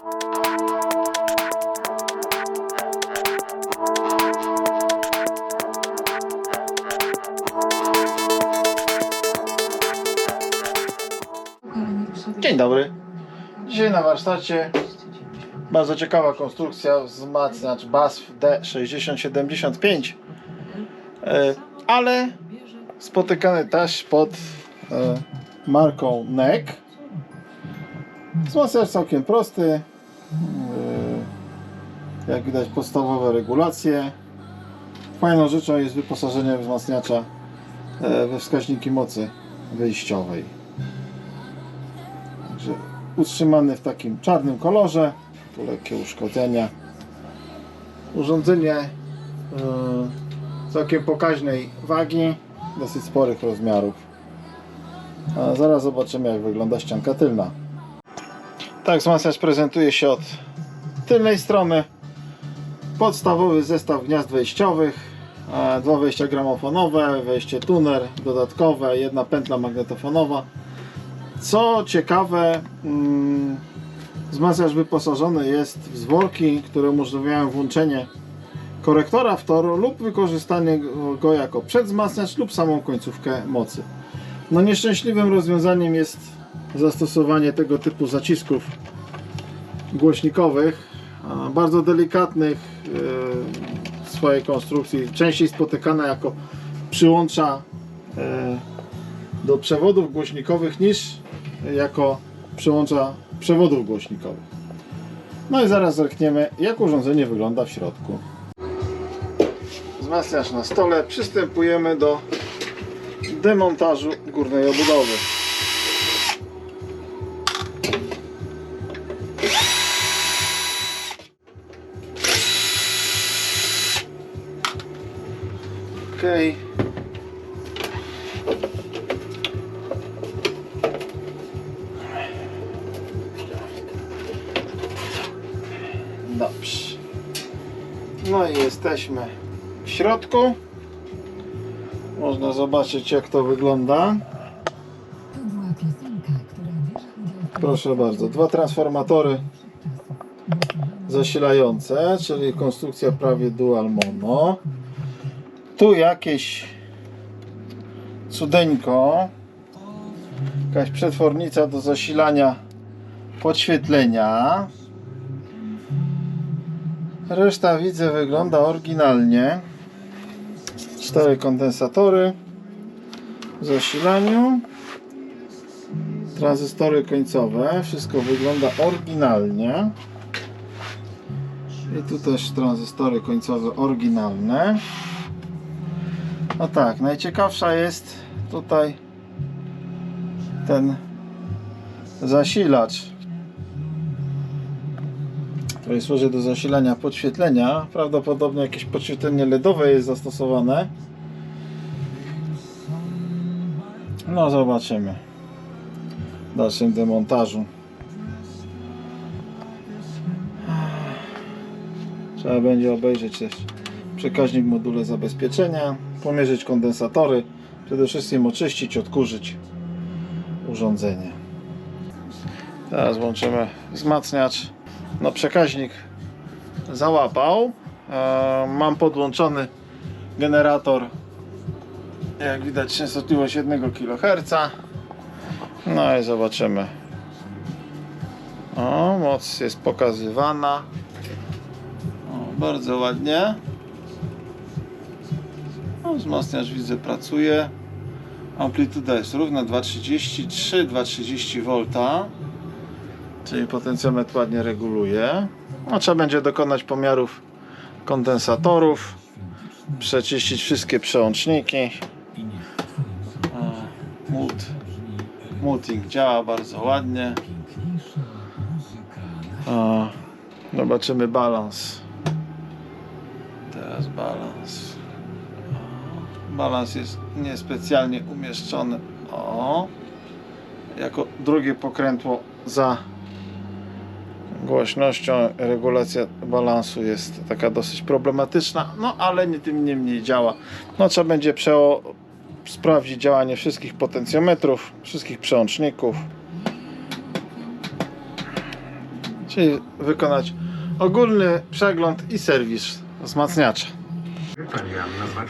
Dzień dobry. Dzisiaj na warsztacie bardzo ciekawa konstrukcja wzmacniacz BASF D6075 e, ale spotykany też pod e, marką NEC wzmacniacz całkiem prosty jak widać podstawowe regulacje fajną rzeczą jest wyposażenie wzmacniacza e, we wskaźniki mocy wyjściowej Także utrzymany w takim czarnym kolorze. Tu lekkie uszkodzenia. Urządzenie yy, całkiem pokaźnej wagi, dosyć sporych rozmiarów. A zaraz zobaczymy jak wygląda ścianka tylna. Tak wzmacniacz prezentuje się od tylnej strony. Podstawowy zestaw gniazd wejściowych. e, Dwa wejścia gramofonowe, wejście tuner dodatkowe, jedna pętla magnetofonowa. Co ciekawe, mm, wzmacniacz wyposażony jest w zwolki, które umożliwiają włączenie korektora wtoru lub wykorzystanie go jako przedwzmacniacz lub samą końcówkę mocy. No nieszczęśliwym rozwiązaniem jest zastosowanie tego typu zacisków głośnikowych, bardzo delikatnych e, w swojej konstrukcji, częściej spotykane jako przyłącza e, do przewodów głośnikowych niż jako przyłącza przewodów głośnikowych. No i zaraz zerkniemy jak urządzenie wygląda w środku. Wzmacniacz na stole. Przystępujemy do demontażu górnej obudowy. Dobrze. No i jesteśmy w środku. Można zobaczyć jak to wygląda. Proszę bardzo, dwa transformatory zasilające, czyli konstrukcja prawie dual mono. Tu jakieś cudeńko, jakaś przetwornica do zasilania podświetlenia. Reszta widzę wygląda oryginalnie. Cztery kondensatory w zasilaniu tranzystory końcowe, wszystko wygląda oryginalnie. I tu też tranzystory końcowe oryginalne. No tak, najciekawsza jest tutaj ten zasilacz, który służy do zasilania podświetlenia. Prawdopodobnie jakieś podświetlenie LEDowe jest zastosowane. No zobaczymy w dalszym demontażu. Trzeba będzie obejrzeć też przekaźnik module zabezpieczenia, pomierzyć kondensatory, przede wszystkim oczyścić, odkurzyć urządzenie. Teraz włączymy wzmacniacz. No przekaźnik załapał. E, Mam podłączony generator jak widać częstotliwość 1 kHz. No i zobaczymy. O, moc jest pokazywana. O, bardzo ładnie. O, wzmacniacz widzę pracuje. Amplituda jest równa 2,33, 2,30 V. Czyli potencjometr ładnie reguluje. No, trzeba będzie dokonać pomiarów kondensatorów. Przeczyścić wszystkie przełączniki. O, Mut. Muting działa bardzo ładnie. O, zobaczymy balans. Teraz balans. O, balans jest niespecjalnie umieszczony. O, jako drugie pokrętło za głośnością. Regulacja balansu jest taka dosyć problematyczna, no ale nie tym niemniej działa. No trzeba będzie przeo sprawdzić działanie wszystkich potencjometrów, wszystkich przełączników. Czyli wykonać ogólny przegląd i serwis wzmacniacza.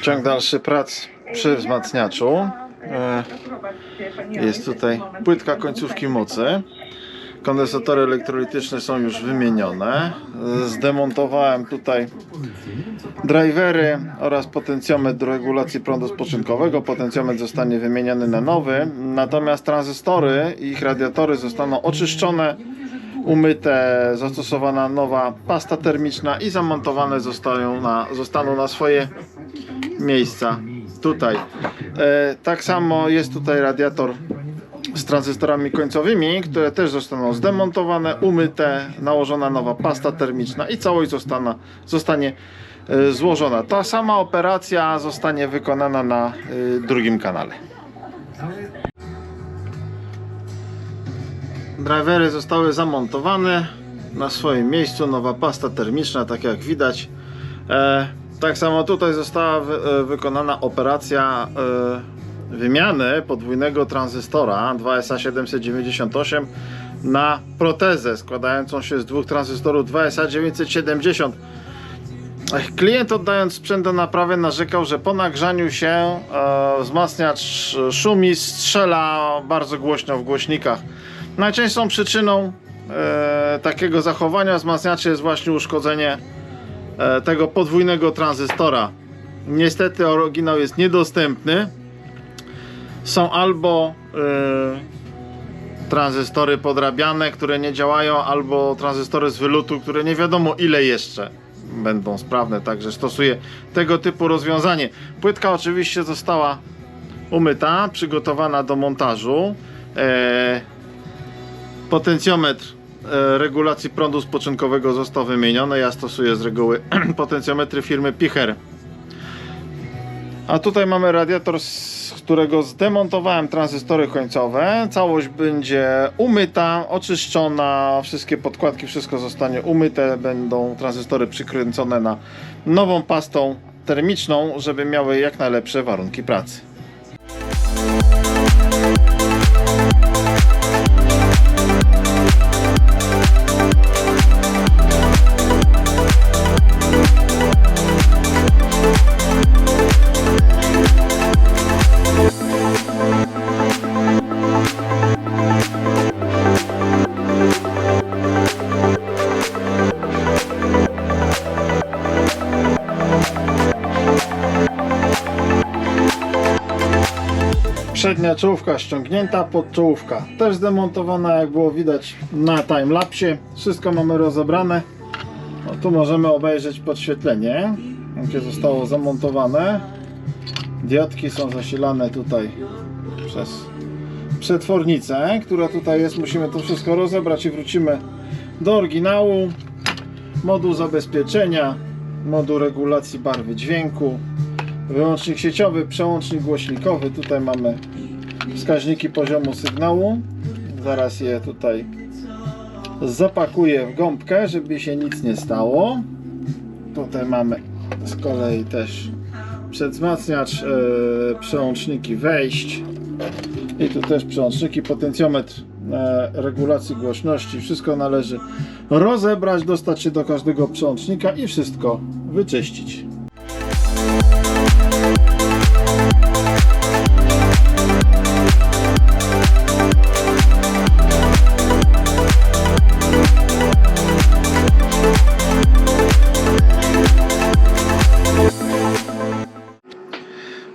Ciąg dalszy prac przy wzmacniaczu. E, Jest tutaj płytka końcówki mocy. Kondensatory elektrolityczne są już wymienione. Zdemontowałem tutaj drivery oraz potencjometr regulacji prądu spoczynkowego. Potencjometr zostanie wymieniony na nowy, natomiast tranzystory i ich radiatory zostaną oczyszczone, umyte, zastosowana nowa pasta termiczna i zamontowane zostają na, zostaną na swoje miejsca tutaj. E, tak samo jest tutaj radiator z tranzystorami końcowymi, które też zostaną zdemontowane, umyte, nałożona nowa pasta termiczna i całość zostana, zostanie e, złożona. Ta sama operacja zostanie wykonana na e, drugim kanale. Drivery zostały zamontowane na swoim miejscu, nowa pasta termiczna, tak jak widać. E, tak samo tutaj została wy, wykonana operacja wymiany podwójnego tranzystora 2SA798 na protezę składającą się z dwóch tranzystorów 2SA970. Ech, Klient oddając sprzęt do naprawy narzekał, że po nagrzaniu się e, wzmacniacz szumi, strzela bardzo głośno w głośnikach. Najczęstszą przyczyną e, takiego zachowania wzmacniaczy jest właśnie uszkodzenie e, tego podwójnego tranzystora. Niestety oryginał jest niedostępny. Są albo e, tranzystory podrabiane, które nie działają, albo tranzystory z wylutu, które nie wiadomo ile jeszcze będą sprawne, także stosuję tego typu rozwiązanie. Płytka oczywiście została umyta, przygotowana do montażu. E, Potencjometr e, regulacji prądu spoczynkowego został wymieniony. Ja stosuję z reguły potencjometry firmy Picher. A tutaj mamy radiator, z którego zdemontowałem tranzystory końcowe. Całość będzie umyta, oczyszczona, wszystkie podkładki, wszystko zostanie umyte. Będą tranzystory przykręcone na nową pastą termiczną, żeby miały jak najlepsze warunki pracy. Przednia czołówka ściągnięta, podczołówka też zdemontowana, jak było widać na timelapsie. Wszystko mamy rozebrane. No, tu możemy obejrzeć podświetlenie, jakie zostało zamontowane. Diodki są zasilane tutaj przez przetwornicę, która tutaj jest. Musimy to wszystko rozebrać i wrócimy do oryginału. Moduł zabezpieczenia, moduł regulacji barwy dźwięku, wyłącznik sieciowy, przełącznik głośnikowy. Tutaj mamy wskaźniki poziomu sygnału. Zaraz je tutaj zapakuję w gąbkę, żeby się nic nie stało. Tutaj mamy z kolei też przedwzmacniacz, e, przełączniki wejść i tu też przełączniki, potencjometr e, regulacji głośności. Wszystko należy rozebrać, dostać się do każdego przełącznika i wszystko wyczyścić.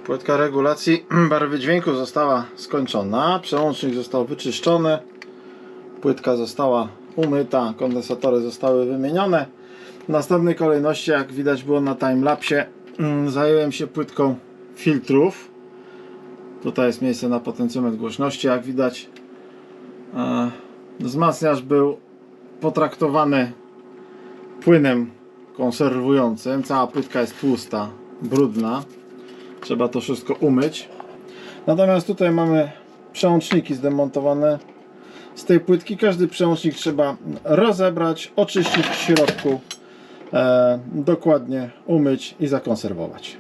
Płytka regulacji barwy dźwięku została skończona, przełącznik został wyczyszczony, płytka została umyta, kondensatory zostały wymienione. W następnej kolejności, jak widać było na timelapsie, mm, zająłem się płytką filtrów. Tutaj jest miejsce na potencjometr głośności, jak widać. e, Wzmacniacz był potraktowany płynem konserwującym. Cała płytka jest tłusta, brudna. Trzeba to wszystko umyć. Natomiast tutaj mamy przełączniki zdemontowane. Z tej płytki każdy przełącznik trzeba rozebrać, oczyścić w środku, e, dokładnie umyć i zakonserwować.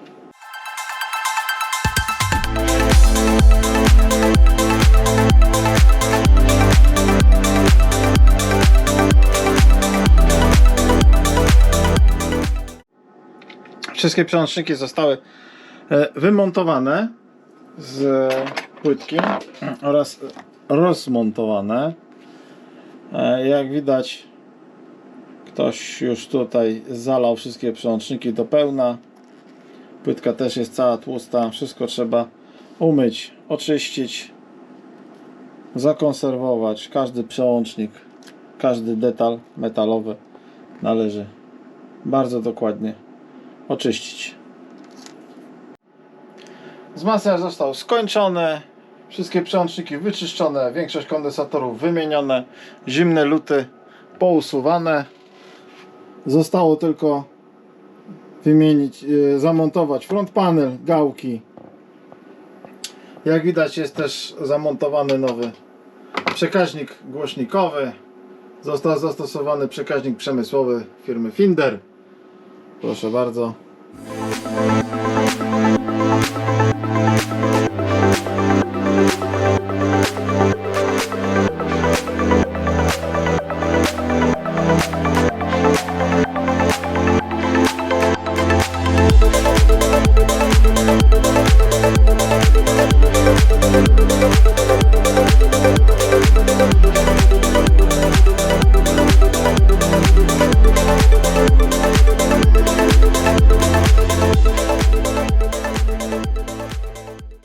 Wszystkie przełączniki zostały wymontowane z płytki oraz rozmontowane. E, Jak widać, ktoś już tutaj zalał wszystkie przełączniki do pełna. Płytka też jest cała tłusta. Wszystko trzeba umyć, oczyścić, zakonserwować. Każdy przełącznik, każdy detal metalowy należy bardzo dokładnie oczyścić. Zmasaż został skończony. Wszystkie przełączniki wyczyszczone, większość kondensatorów wymienione, zimne luty pousuwane. Zostało tylko wymienić, e, zamontować front panel, gałki. Jak widać jest też zamontowany nowy przekaźnik głośnikowy. Został zastosowany przekaźnik przemysłowy firmy Finder. Proszę bardzo.